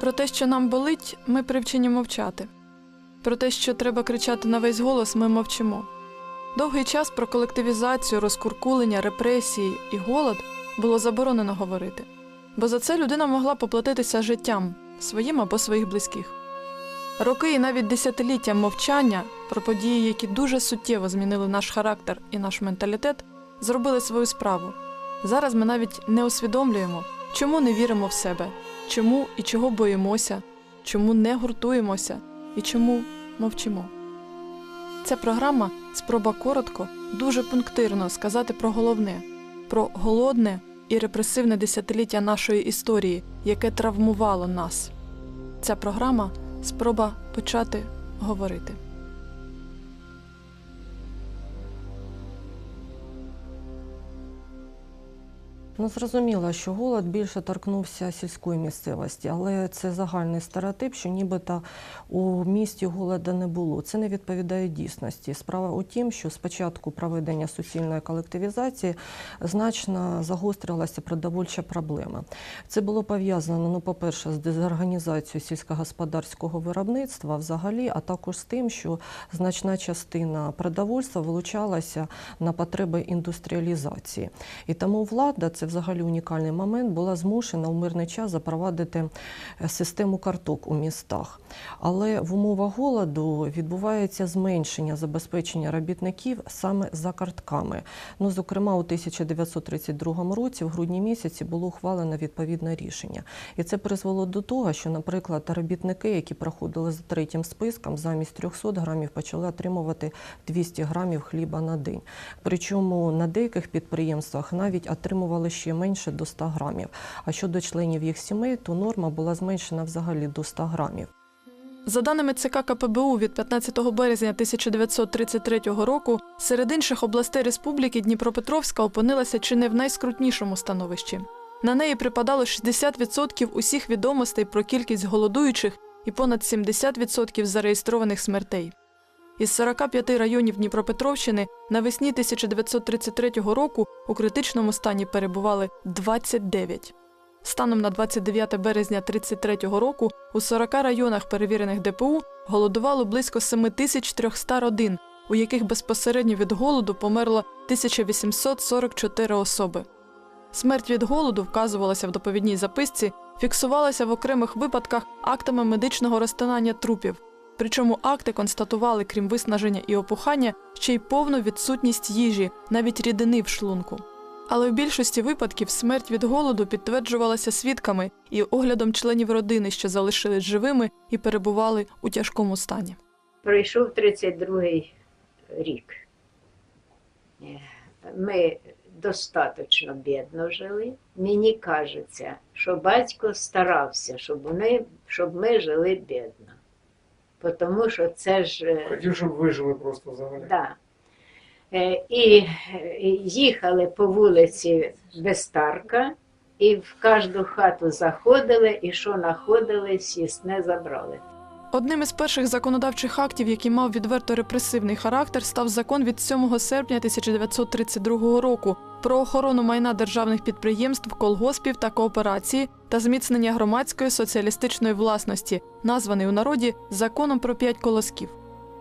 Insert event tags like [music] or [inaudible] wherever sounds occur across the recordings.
Про те, що нам болить, ми привчені мовчати. Про те, що треба кричати на весь голос, ми мовчимо. Довгий час про колективізацію, розкуркулення, репресії і голод було заборонено говорити, бо за це людина могла поплатитися життям своїм або своїх близьких. Роки і навіть десятиліття мовчання про події, які дуже суттєво змінили наш характер і наш менталітет, зробили свою справу. Зараз ми навіть не усвідомлюємо, чому не віримо в себе, чому і чого боїмося, чому не гуртуємося і чому мовчимо. Ця програма спроба коротко, дуже пунктирно сказати про головне, про голодне і репресивне десятиліття нашої історії, яке травмувало нас. Ця програма спроба почати говорити. Ну, зрозуміло, що голод більше торкнувся сільської місцевості, але це загальний стереотип, що нібито у місті голода не було. Це не відповідає дійсності. Справа у тім, що спочатку проведення суцільної колективізації значно загострилася продовольча проблема. Це було пов'язано, ну, по-перше, з дезорганізацією сільськогосподарського виробництва взагалі, а також з тим, що значна частина продовольства вилучалася на потреби індустріалізації. І тому влада, це взагалі унікальний момент, була змушена у мирний час запровадити е, систему карток у містах. Але в умовах голоду відбувається зменшення забезпечення робітників саме за картками. Ну, зокрема, у 1932 році, в грудні місяці, було ухвалено відповідне рішення. І це призвело до того, що, наприклад, робітники, які проходили за третім списком, замість 300 грамів почали отримувати 200 грамів хліба на день. Причому на деяких підприємствах навіть отримували менше до 100 грамів. А щодо членів їх сімей, то норма була зменшена взагалі до 100 грамів. За даними ЦК КПБУ від 15 березня 1933 року, серед інших областей республіки Дніпропетровська опинилася чи не в найскрутнішому становищі. На неї припадало 60% усіх відомостей про кількість голодуючих і понад 70% зареєстрованих смертей. Із 45 районів Дніпропетровщини навесні 1933 року у критичному стані перебували 29. Станом на 29 березня 1933 року у 40 районах перевірених ДПУ голодувало близько 7300 родин, у яких безпосередньо від голоду померло 1844 особи. Смерть від голоду вказувалася в доповідній записці, фіксувалася в окремих випадках актами медичного розтинання трупів. Причому акти констатували, крім виснаження і опухання, ще й повну відсутність їжі, навіть рідини в шлунку. Але в більшості випадків смерть від голоду підтверджувалася свідками і оглядом членів родини, що залишились живими і перебували у тяжкому стані. Пройшов 32-й рік. Е, Ми достатньо бідно жили. Мені кажеться, що батько старався, щоб, вони, щоб ми жили бідно. Тому що це ж. е, Хотів, щоб вижили просто взагалі. Да. Е, І е, їхали по вулиці Бестарка, і в кожну хату заходили, і що знаходили, сісне забрали. Одним із перших законодавчих актів, який мав відверто репресивний характер, став закон від 7 серпня 1932 року про охорону майна державних підприємств, колгоспів та кооперації та зміцнення громадської соціалістичної власності, названий у народі законом про п'ять колосків.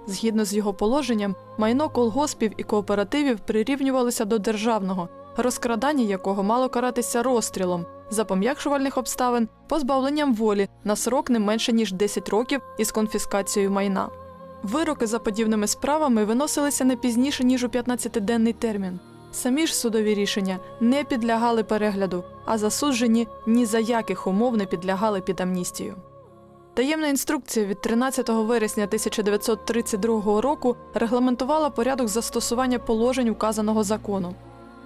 Згідно з його положенням, майно колгоспів і кооперативів прирівнювалося до державного, розкрадання якого мало каратися розстрілом за пом'якшувальних обставин, позбавленням волі на срок не менше ніж 10 років із конфіскацією майна. Вироки за подібними справами виносилися не пізніше ніж у 15-денний термін. Самі ж судові рішення не підлягали перегляду, а засуджені ні за яких умов не підлягали під амністію. Таємна інструкція від 13 вересня 1932 року регламентувала порядок застосування положень указаного закону.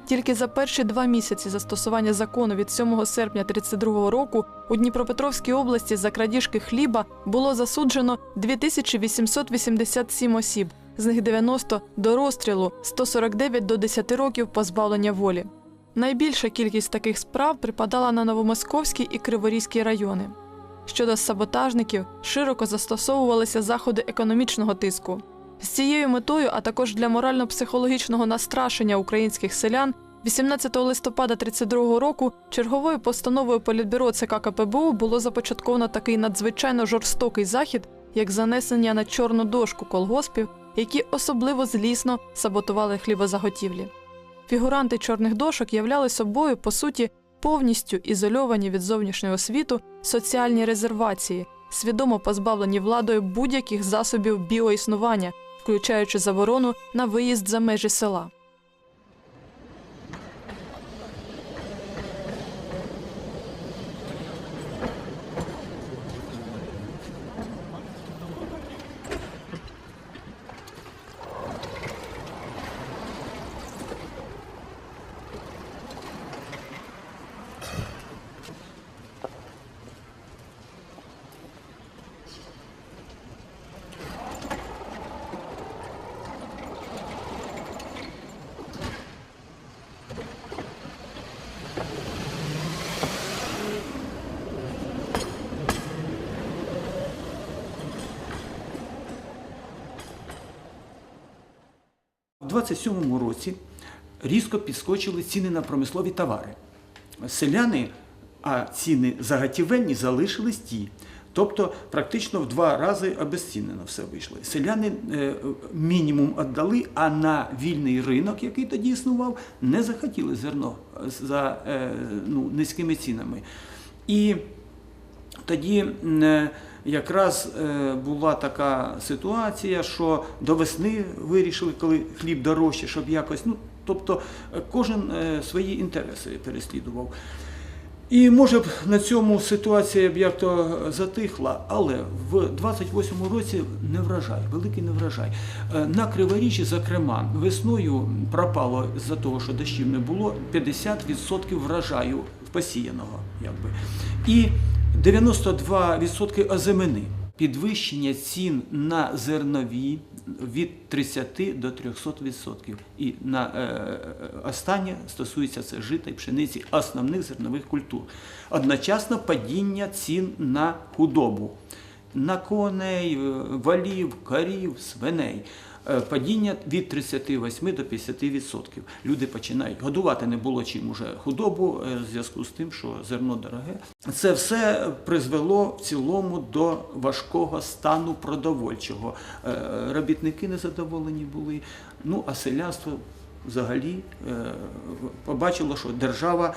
Тільки за перші два місяці застосування закону від 7 серпня 1932 року у Дніпропетровській області за крадіжки хліба було засуджено 2887 осіб, з них 90 до розстрілу, 149 до 10 років позбавлення волі. Найбільша кількість таких справ припадала на Новомосковський і Криворізький райони. Щодо саботажників, широко застосовувалися заходи економічного тиску. З цією метою, а також для морально-психологічного настрашення українських селян, 18 листопада 32 року черговою постановою Політбюро ЦК КПБУ було започатковано такий надзвичайно жорстокий захід, як занесення на чорну дошку колгоспів, які особливо злісно саботували хлібозаготівлі. Фігуранти чорних дошок являли собою, по суті, повністю ізольовані від зовнішнього світу соціальні резервації, свідомо позбавлені владою будь-яких засобів біоіснування, включаючи заборону на виїзд за межі села. У 27-му році різко підскочили ціни на промислові товари. Селяни, а ціни заготівельні залишились ті. Тобто практично в два рази обезцінено все вийшло. Селяни е, мінімум віддали, а на вільний ринок, який тоді існував, не захотіли зерно за е, ну, низькими цінами. І тоді е, якраз е, була така ситуація, що до весни вирішили, коли хліб дорожче, щоб якось, ну, тобто е, кожен е, свої інтереси переслідував. І може б на цьому ситуація б як то затихла, але в 28-му році не врожай, великий не врожай. Е, На Криворіччі, зокрема, весною пропало з-за того, що дощів не було, 50% врожаю посіяного. Якби. І 92% озимини. Підвищення цін на зернові від 30 до 300%. І на е, останнє стосується це жита і пшениці основних зернових культур. Одночасно падіння цін на худобу, на коней, е, валів, корів, свиней. Е, Падіння від 38 до 50%. Люди починають годувати не було чим уже худобу е, в зв'язку з тим, що зерно дороге. Це все призвело в цілому до важкого стану продовольчого. Е, Робітники незадоволені були. Ну а селянство взагалі побачило, що держава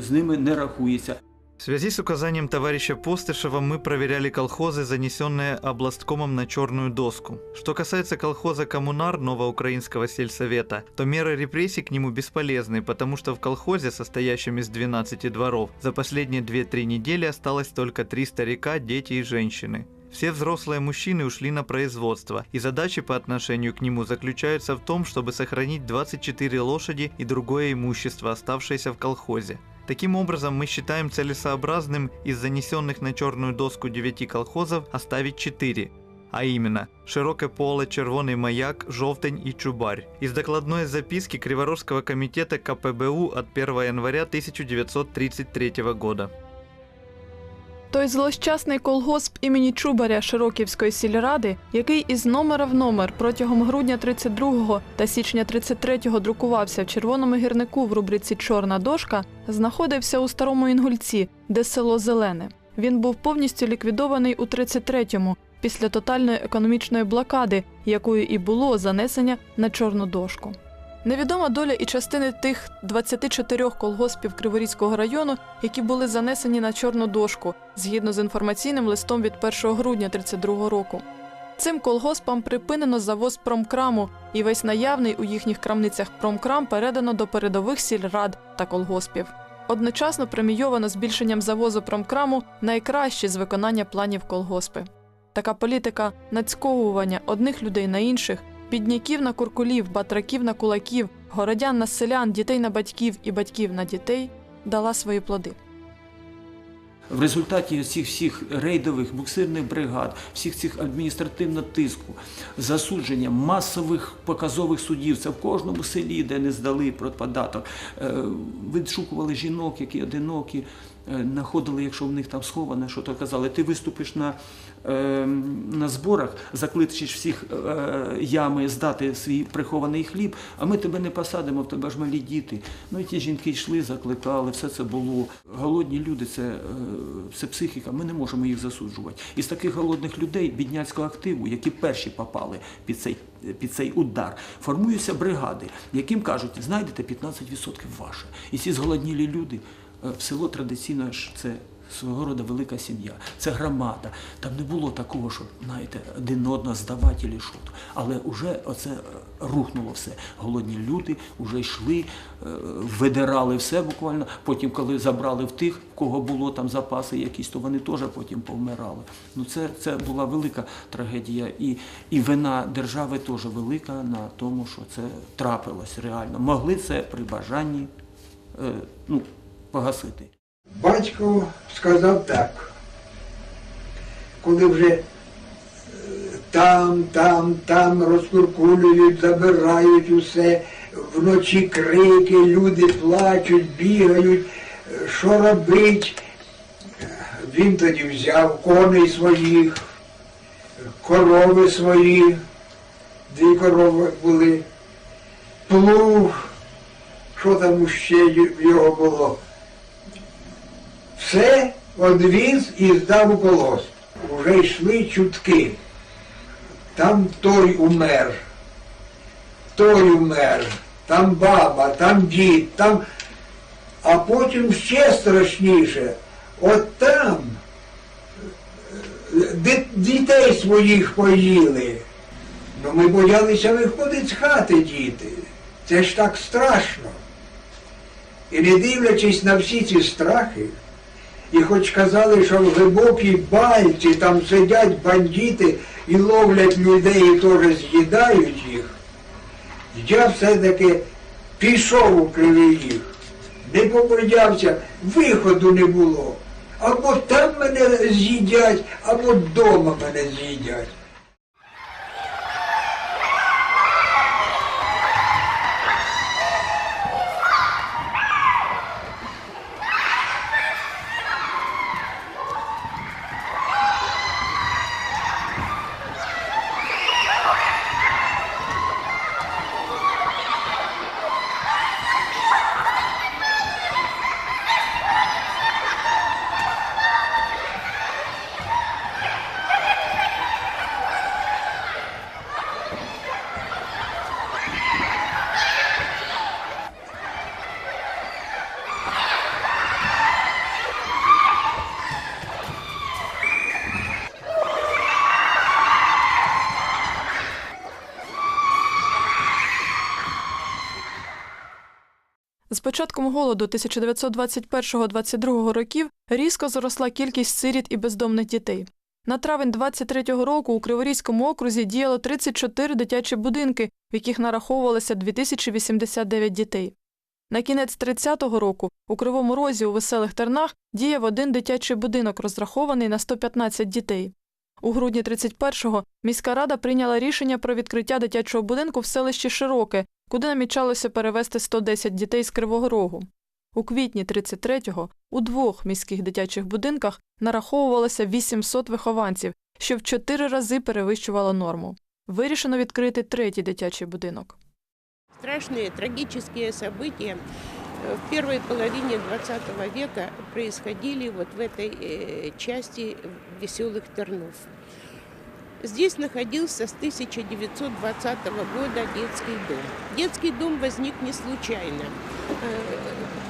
з ними не рахується. В связи с указанием товарища Постышева мы проверяли колхозы, занесенные областкомом на черную доску. Что касается колхоза «Коммунар» Новоукраинского сельсовета, то меры репрессий к нему бесполезны, потому что в колхозе, состоящем из 12 дворов, за последние 2-3 недели осталось только три старика, дети и женщины. Все взрослые мужчины ушли на производство, и задачи по отношению к нему заключаются в том, чтобы сохранить 24 лошади и другое имущество, оставшееся в колхозе. Таким образом, мы считаем целесообразным из занесенных на черную доску 9 колхозов оставить 4, а именно Широке поле, Червоний маяк, Жовтень и Чубарь. Из докладной записки Криворожского комитета КПБУ от 1 января 1933 года. Той злощасний колгосп імені Чубаря Широківської сільради, який із номера в номер протягом грудня 32-го та січня 33-го друкувався в червоному гірнику в рубриці Чорна дошка, знаходився у старому Інгульці, де село Зелене. Він був повністю ліквідований у 33-му після тотальної економічної блокади, якою і було занесення на чорну дошку. Невідома доля і частини тих 24 колгоспів Криворізького району, які були занесені на чорну дошку, згідно з інформаційним листом від 1 грудня 32 року. Цим колгоспам припинено завоз промкраму, і весь наявний у їхніх крамницях промкрам передано до передових сільрад та колгоспів. Одночасно премійовано збільшенням завозу промкраму найкращі з виконання планів колгоспи. Така політика нацьковування одних людей на інших бідняків на куркулів, батраків на кулаків, городян на селян, дітей на батьків і батьків на дітей дала свої плоди. В результаті цих всіх рейдових буксирних бригад, всіх цих адміністративного тиску, засудження масових показових судів, це в кожному селі, де не здали податок, е, відшукували жінок, які одинокі. Е, знаходили, якщо в них там сховане, що то казали, ти виступиш на, е, на зборах, закличеш всіх е, ями здати свій прихований хліб, а ми тебе не посадимо, в тебе ж малі діти. Ну і ті жінки йшли, закликали, все це було. Голодні люди це, е, це психіка, ми не можемо їх засуджувати. Із таких голодних людей бідняцького активу, які перші попали під цей, під цей удар, формуються бригади, яким кажуть, знайдете 15% ваше. І ці зголоднілі люди е, село традиційно ж це. Свого роду велика сім'я, це громада. Там не було такого, що знаєте, один одного здавати чи що. Але вже оце е, рухнуло все. Голодні люди вже йшли, е, видирали все буквально. Потім, коли забрали в тих, в кого було там запаси якісь, то вони теж потім повмирали. Ну це, це була велика трагедія. І, і вина держави теж велика на тому, що це трапилось реально. Могли це при бажанні е, ну, погасити. Батько сказав так, коли вже е, там, там, там розкуркулюють, забирають усе, вночі крики, люди плачуть, бігають, що робить. Він тоді взяв коней своїх, корови свої, дві корови були, плуг, що там ще в його було все одвіз і здав у колос. Уже йшли чутки. Там той умер, той умер, там баба, там дід, там. А потім ще страшніше. От там е, дітей своїх поїли. Ну ми боялися виходити з хати діти. Це ж так страшно. І не дивлячись на всі ці страхи, і хоч казали, що в глибокій бальці там сидять бандити і ловлять людей і теж з'їдають їх, я все-таки пішов у Кривий їх, не побоявся, виходу не було. Або там мене з'їдять, або вдома мене з'їдять. Початком голоду 1921-22 років різко зросла кількість сиріт і бездомних дітей. На травень 23-го року у Криворізькому окрузі діяло 34 дитячі будинки, в яких нараховувалося 2089 дітей. На кінець 30-го року у Кривому Розі у Веселих Тернах діяв один дитячий будинок, розрахований на 115 дітей. У грудні 31-го міська рада прийняла рішення про відкриття дитячого будинку в селищі Широке, куди намічалося перевезти 110 дітей з Кривого Рогу. У квітні 33-го у двох міських дитячих будинках нараховувалося 800 вихованців, що в чотири рази перевищувало норму. Вирішено відкрити третій дитячий будинок. Страшные трагические события э, в первой половине 20 века происходили вот в этой э, части веселых Тернов. Здесь находился с 1920 года детский дом. Детский дом возник не случайно. Э,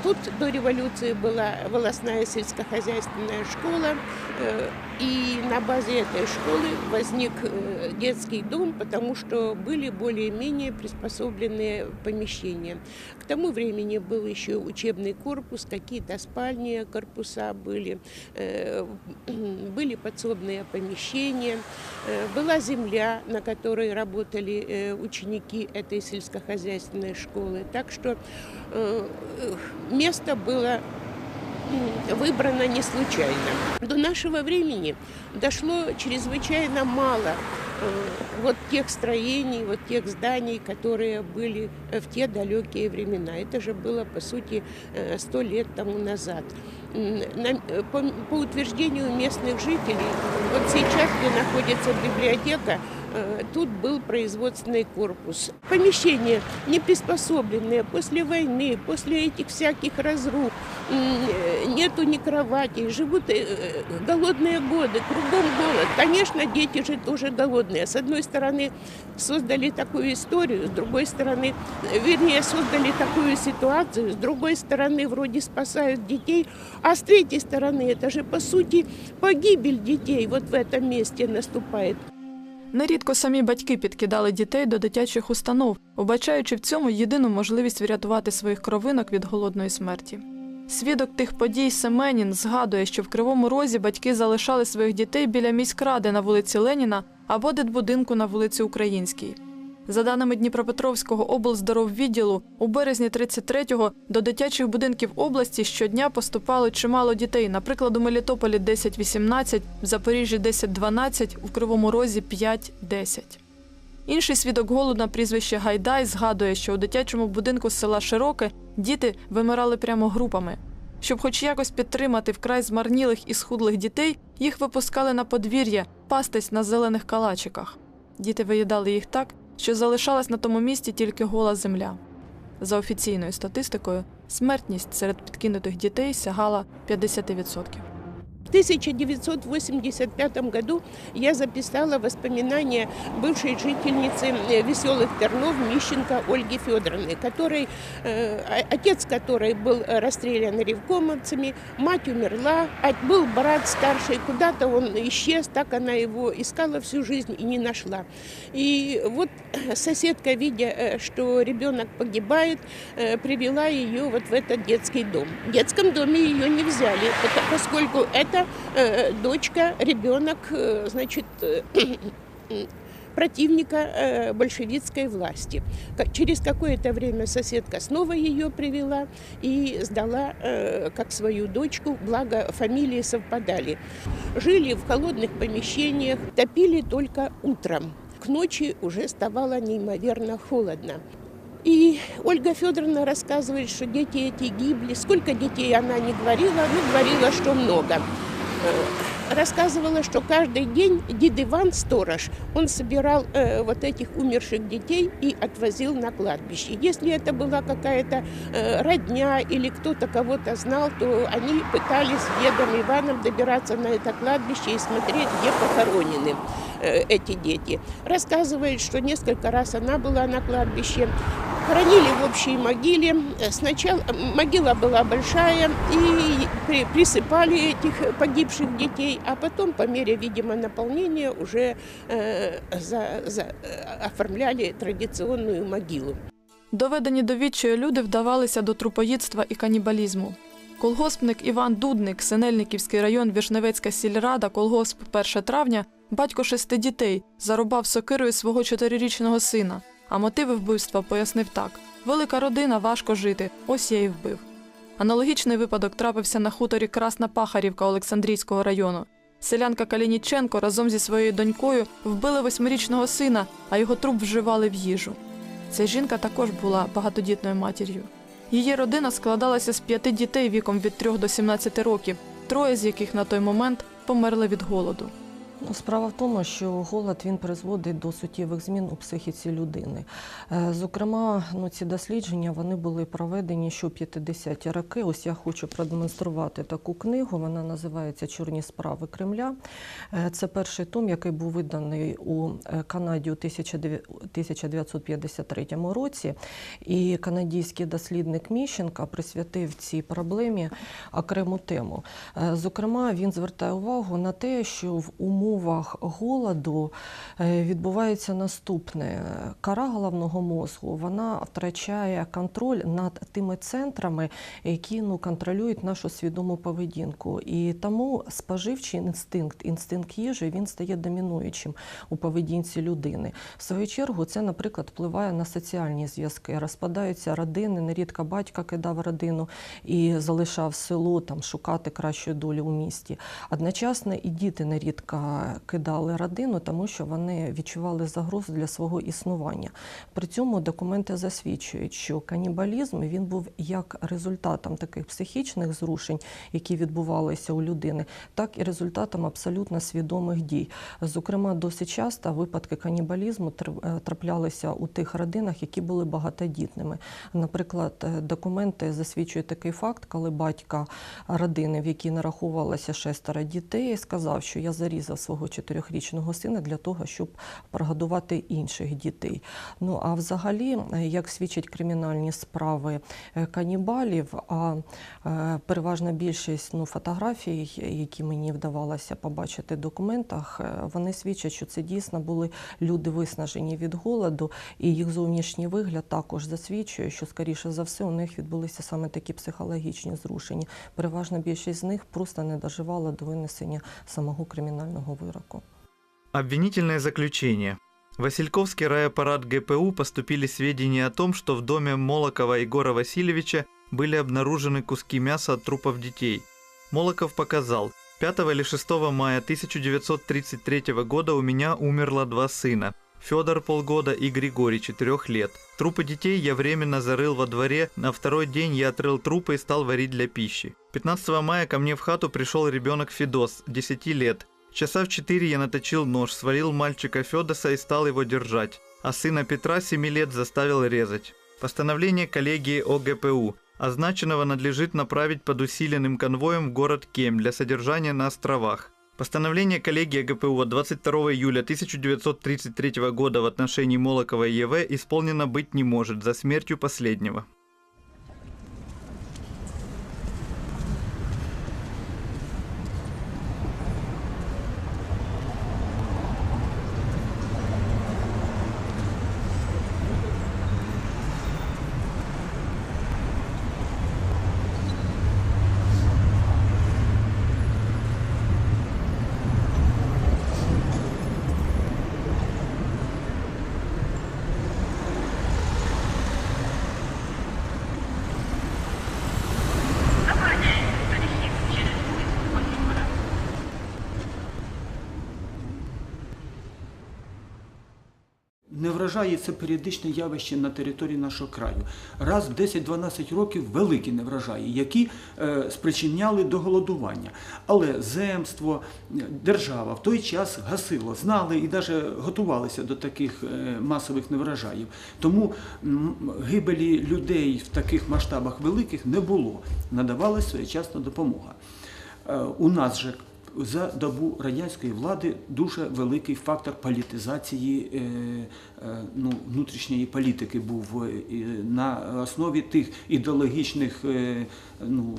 Тут до революции была волосная сельскохозяйственная школа, э, и на базе этой школы возник э, детский дом, потому что были более-менее приспособленные помещения. К тому времени был еще учебный корпус, какие-то спальни корпуса были, э, [clears throat] были подсобные помещения, э, была земля, на которой работали э, ученики этой сельскохозяйственной школы. Так что э, э, место было м, выбрано не случайно. До нашего времени дошло чрезвычайно мало э, вот тех строений, вот тех зданий, которые были э, в те далекие времена. Это же было, по сути, э, сто лет тому назад. М, на- э, По, по утверждению местных жителей, вот сейчас, где находится библиотека, э, тут был производственный корпус. Помещения не приспособленные после войны, после этих всяких разрух, э, нету ни кроватей, живут э, э, голодные годы, кругом голод. Конечно, дети же тоже голодные. С одной стороны, создали такую историю, с другой стороны, э, вернее, создали такую ситуацию, с другой стороны, вроде спасают детей, а с третьей стороны, это же, по сути, погибель детей вот в этом месте наступает. Нерідко самі батьки підкидали дітей до дитячих установ, вбачаючи в цьому єдину можливість врятувати своїх кровинок від голодної смерті. Свідок тих подій Семенін згадує, що в Кривому Розі батьки залишали своїх дітей біля міськради на вулиці Леніна або дитбудинку на вулиці Українській. За даними Дніпропетровського облздороввідділу, у березні 33-го до дитячих будинків області щодня поступало чимало дітей. Наприклад, у Мелітополі 10-18, в Запоріжжі 10-12, у Кривому Розі 5-10. Інший свідок голоду на прізвище Гайдай згадує, що у дитячому будинку з села Широке діти вимирали прямо групами. Щоб хоч якось підтримати вкрай змарнілих і схудлих дітей, їх випускали на подвір'я пастись на зелених калачиках. Діти виїдали їх так, що залишалась на тому місці тільки гола земля. За офіційною статистикою, смертність серед підкинутих дітей сягала 50%. В 1985 году я записала воспоминания бывшей жительницы э, Веселых Тернов Мищенко Ольги Федоровны, которой, э, отец которой был расстрелян ревкомовцами, мать умерла, а был брат старший, куда-то он исчез, так она его искала всю жизнь и не нашла. И вот соседка, видя, э, что ребенок погибает, привела ее вот в этот детский дом. В детском доме ее не взяли, поскольку это э, дочка, ребенок, э, значит, э, [clears throat] противника э, большевистской власти. Через какое-то время соседка снова ее привела и сдала э, как свою дочку, благо фамилии совпадали. Жили в холодных помещениях, топили только утром. К ночи уже ставало неимоверно холодно. И Ольга Федоровна рассказывает, что дети эти гибли. Сколько детей она не говорила, ну, говорила, что много. Э, Рассказывала, что каждый день дед Иван, сторож, он собирал э, вот этих умерших детей и отвозил на кладбище. Если это была какая-то э, родня или кто-то кого-то знал, то они пытались с дедом Иваном добираться на это кладбище и смотреть, где похоронены э, эти дети. Рассказывает, что несколько раз она была на кладбище, Хоронили в общей могиле. Э, Сначала м, могила была большая, и при- присыпали этих погибших детей, а потом, по мере, видимо, наполнения, уже э, за- за- э, оформляли традиционную могилу. Доведені до відчаю люди вдавалися до трупоїдства і канібалізму. Колгоспник Іван Дудник, Синельниківський район, Вішневецька сільрада, колгосп 1 травня, батько шести дітей, зарубав сокирою свого чотирирічного сина. А мотиви вбивства пояснив так: велика родина, важко жити. Ось я і вбив. Аналогічний випадок трапився на хуторі Красна Пахарівка Олександрійського району. Селянка Калініченко разом зі своєю донькою вбили восьмирічного сина, а його труп вживали в їжу. Ця жінка також була багатодітною матір'ю. Її родина складалася з п'яти дітей віком від 3 до 17 років, троє з яких на той момент померли від голоду. Справа в тому, що голод він призводить до суттєвих змін у психіці людини. Е, Зокрема, ну, ці дослідження вони були проведені у 50-ті роки. Ось я хочу продемонструвати таку книгу. Вона називається Чорні справи Кремля. Е, Це перший том, який був виданий у е, Канаді у 1953 році. І канадійський дослідник Міщенка присвятив цій проблемі окрему тему. Зокрема, він звертає увагу на те, що в умовах умовах голоду е, відбувається наступне: кара головного мозку вона втрачає контроль над тими центрами, які ну, контролюють нашу свідому поведінку. І тому споживчий інстинкт, інстинкт їжі, він стає домінуючим у поведінці людини. В свою чергу, це, наприклад, впливає на соціальні зв'язки. Розпадаються родини, нерідко батько кидав родину і залишав село там шукати кращої долі у місті. Одночасно і діти нерідко кидали родину, тому що вони відчували загрозу для свого існування. При цьому документи засвідчують, що канібалізм він був як результатом таких психічних зрушень, які відбувалися у людини, так і результатом абсолютно свідомих дій. Зокрема, досить часто випадки канібалізму е, траплялися у тих родинах, які були багатодітними. Наприклад, е, документи засвідчують такий факт, коли батько родини, в якій нараховувалося шестеро дітей, сказав, що я зарізав свого чотирьохрічного сина для того, щоб прогодувати інших дітей. Ну а взагалі, як свідчать кримінальні справи е, канібалів, а е, переважна більшість ну, фотографій, які мені вдавалося побачити в документах, е, вони свідчать, що це дійсно були люди виснажені від голоду, і їх зовнішній вигляд також засвідчує, що скоріше за все у них відбулися саме такі психологічні зрушення. Переважна більшість з них просто не доживала до винесення самого кримінального. Обвинительное заключение. Васильковский райаппарат ГПУ поступили сведения о том, что в доме Молокова Егора Васильевича были обнаружены куски мяса от трупов детей. Молоков показал, 5 или 6 мая 1933 года у меня умерло два сына. Федор полгода и Григорий четырех лет. Трупы детей я временно зарыл во дворе, на второй день я отрыл трупы и стал варить для пищи. 15 мая ко мне в хату пришел ребенок Федос, 10 лет. Часа в 4 я наточил нож, свалил мальчика Федоса и стал его держать, а сына Петра 7 лет заставил резать. Постановление коллегии ОГПУ. Означенного надлежит направить под усиленным конвоем в город Кем для содержания на островах. Постановление коллегии ГПУ от 22 июля 1933 года в отношении Молокова и ЕВ исполнено быть не может за смертью последнего. Неврожаї це періодичне явище на території нашого краю. Раз в 10-12 років великі неврожаї, які е, спричиняли до голодування. Але земство, е, держава в той час гасило, знали і навіть готувалися до таких е, масових неврожаїв. Тому гибелі людей в таких масштабах великих не було. Надавалася своєчасна допомога. У нас же за добу радянської влади дуже великий фактор політизації е, е, ну, внутрішньої політики був е, на основі тих ідеологічних ну,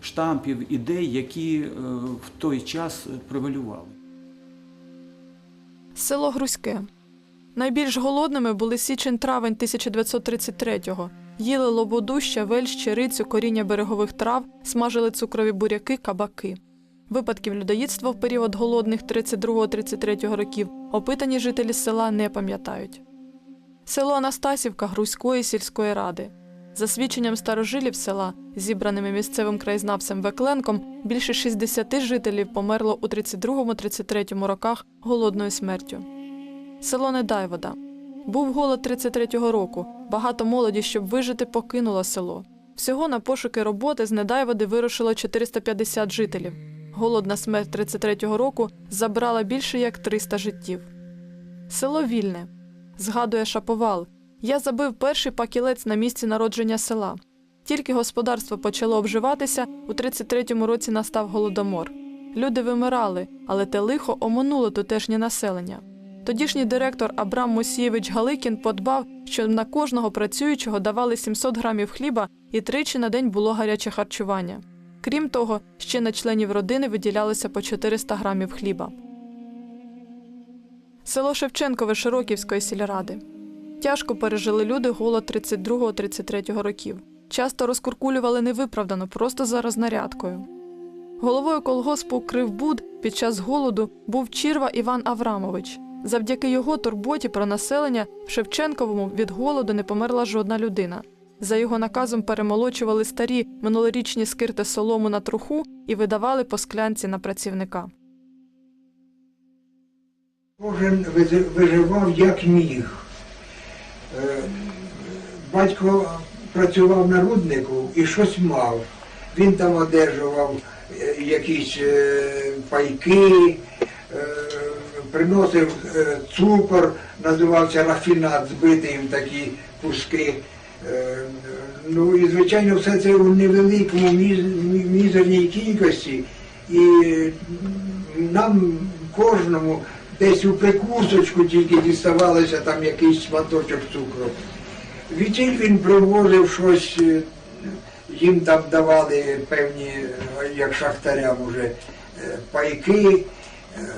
штампів, ідей, які в той час превалювали. Село Грузьке. Найбільш голодними були січень-травень 1933-го. Їли лободу, щавель, щирицю, коріння берегових трав, смажили цукрові буряки, кабаки. Випадків людоїдства в період голодних 32-33 років опитані жителі села не пам'ятають. Село Анастасівка Грузької сільської ради. За свідченням старожилів села, зібраними місцевим краєзнавцем Векленком, більше 60 жителів померло у 32-33 роках голодною смертю. Село Недайвода. Був голод 33-го року. Багато молоді, щоб вижити, покинуло село. Всього на пошуки роботи з Недайводи вирушило 450 жителів. Голодна смерть 33-го року забрала більше як 300 життів. Село Вільне. Згадує Шаповал. Я забив перший пакілець на місці народження села. Тільки господарство почало обживатися, у 33-му році настав голодомор. Люди вимирали, але те лихо оминуло тутешнє населення. Тодішній директор Абрам Мосієвич Галикін подбав, що на кожного працюючого давали 700 грамів хліба і тричі на день було гаряче харчування. Крім того, ще на членів родини виділялося по 400 грамів хліба. село Шевченкове Широківської сільради. Тяжко пережили люди голод 32-33 років. Часто розкуркулювали невиправдано, просто за рознарядкою. Головою колгоспу Кривбуд під час голоду був Чірва Іван Аврамович. Завдяки його турботі про населення в Шевченковому від голоду не померла жодна людина. За його наказом перемолочували старі минулорічні скирти солому на труху і видавали по склянці на працівника. Кожен виживав як міг. Е, Батько працював на руднику і щось мав. Він там одержував е, якісь е, пайки, приносив цукор, називався рафінат, збитий в такі куски. Ну і звичайно все це у невеликому мізерній кількості. І нам кожному десь у прикусочку тільки діставалося там якийсь шматочок цукру. Відтіль він привозив щось, е, їм там давали певні, е, як шахтарям уже, е, пайки.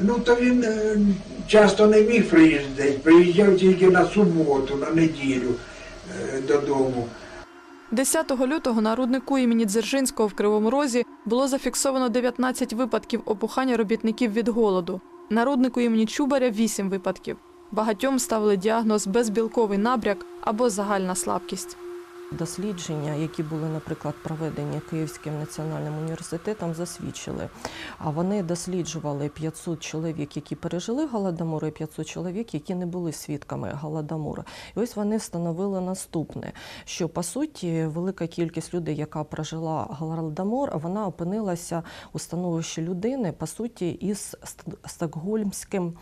Ну то він часто не міг приїздити, приїжджав тільки на суботу, на неділю додому. 10 лютого на руднику імені Дзержинського в Кривому Розі було зафіксовано 19 випадків опухання робітників від голоду. На руднику імені Чубаря 8 випадків. Багатьом ставили діагноз безбілковий набряк або загальна слабкість. Дослідження, які були, наприклад, проведені Київським національним університетом, засвідчили. А вони досліджували 500 чоловік, які пережили голодомор, і 500 чоловік, які не були свідками голодомору. І ось вони встановили наступне: що по суті велика кількість людей, яка прожила голодомор, вона опинилася у становищі людини, по суті, із ст- стокгольмським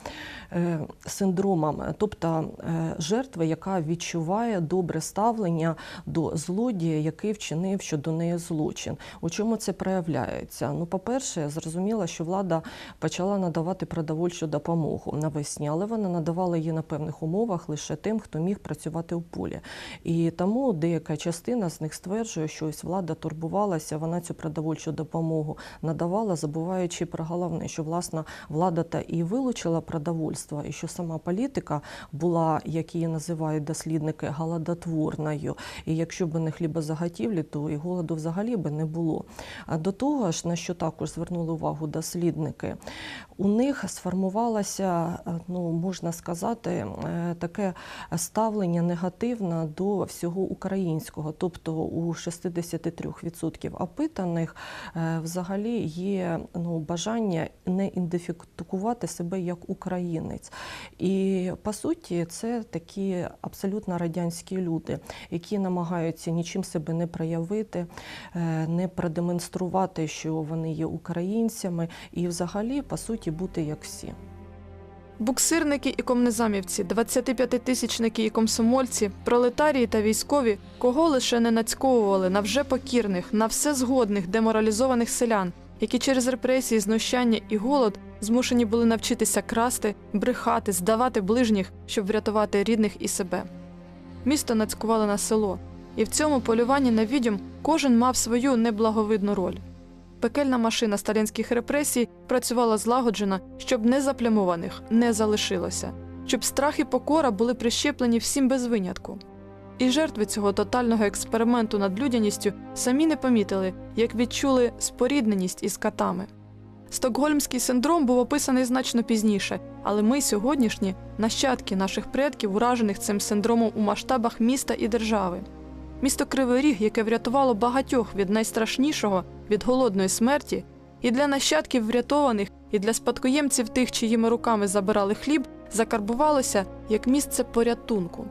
е, синдромом, тобто е, жертви, яка відчуває добре ставлення до злодія, який вчинив щодо неї злочин. У чому це проявляється? Ну, по-перше, зрозуміло, що влада почала надавати продовольчу допомогу навесні, але вона надавала її на певних умовах лише тим, хто міг працювати у полі. І тому деяка частина з них стверджує, що ось влада турбувалася, вона цю продовольчу допомогу надавала, забуваючи про головне, що власна влада та і вилучила продовольство, і що сама політика була, як її називають дослідники, голодотворною. І якщо б не хлібозаготівлі, то і голоду взагалі би не було. А до того ж, на що також звернули увагу дослідники, у них сформувалося, е, ну можна сказати, е, таке ставлення негативне до всього українського. Тобто у 63% опитаних е, взагалі є ну, бажання не ідентифікувати себе як українець. І по суті, це такі абсолютно радянські люди, які намагаються нічим себе не проявити, е, не продемонструвати, що вони є українцями, і взагалі, по суті, бути як всі. Буксирники і комнезамівці, 25-тисячники і комсомольці, пролетарії та військові, кого лише не нацьковували на вже покірних, на все згодних деморалізованих селян, які через репресії, знущання і голод змушені були навчитися красти, брехати, здавати ближніх, щоб врятувати рідних і себе. Місто нацькували на село, і в цьому полюванні на відьом кожен мав свою неблаговидну роль. Пекельна машина сталінських репресій працювала злагоджено, щоб незаплямованих не залишилося, щоб страх і покора були прищеплені всім без винятку. І жертви цього тотального експерименту над людяністю самі не помітили, як відчули спорідненість із катами. Стокгольмський синдром був описаний значно пізніше, але ми сьогоднішні нащадки наших предків, уражених цим синдромом у масштабах міста і держави. Місто Кривий Ріг, яке врятувало багатьох від найстрашнішого, від голодної смерті, і для нащадків врятованих, і для спадкоємців тих, чиїми руками забирали хліб, закарбувалося як місце порятунку.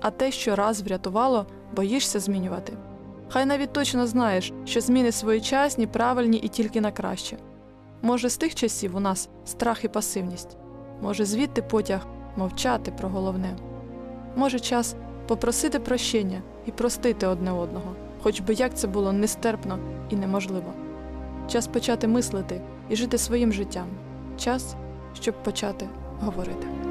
А те, що раз врятувало, боїшся змінювати. Хай навіть точно знаєш, що зміни своєчасні, правильні і тільки на краще. Може, з тих часів у нас страх і пасивність, може, звідти потяг мовчати про головне. Може, час попросити прощення і простити одне одного, хоч би як це було нестерпно і неможливо. Час почати мислити і жити своїм життям. Час, щоб почати говорити.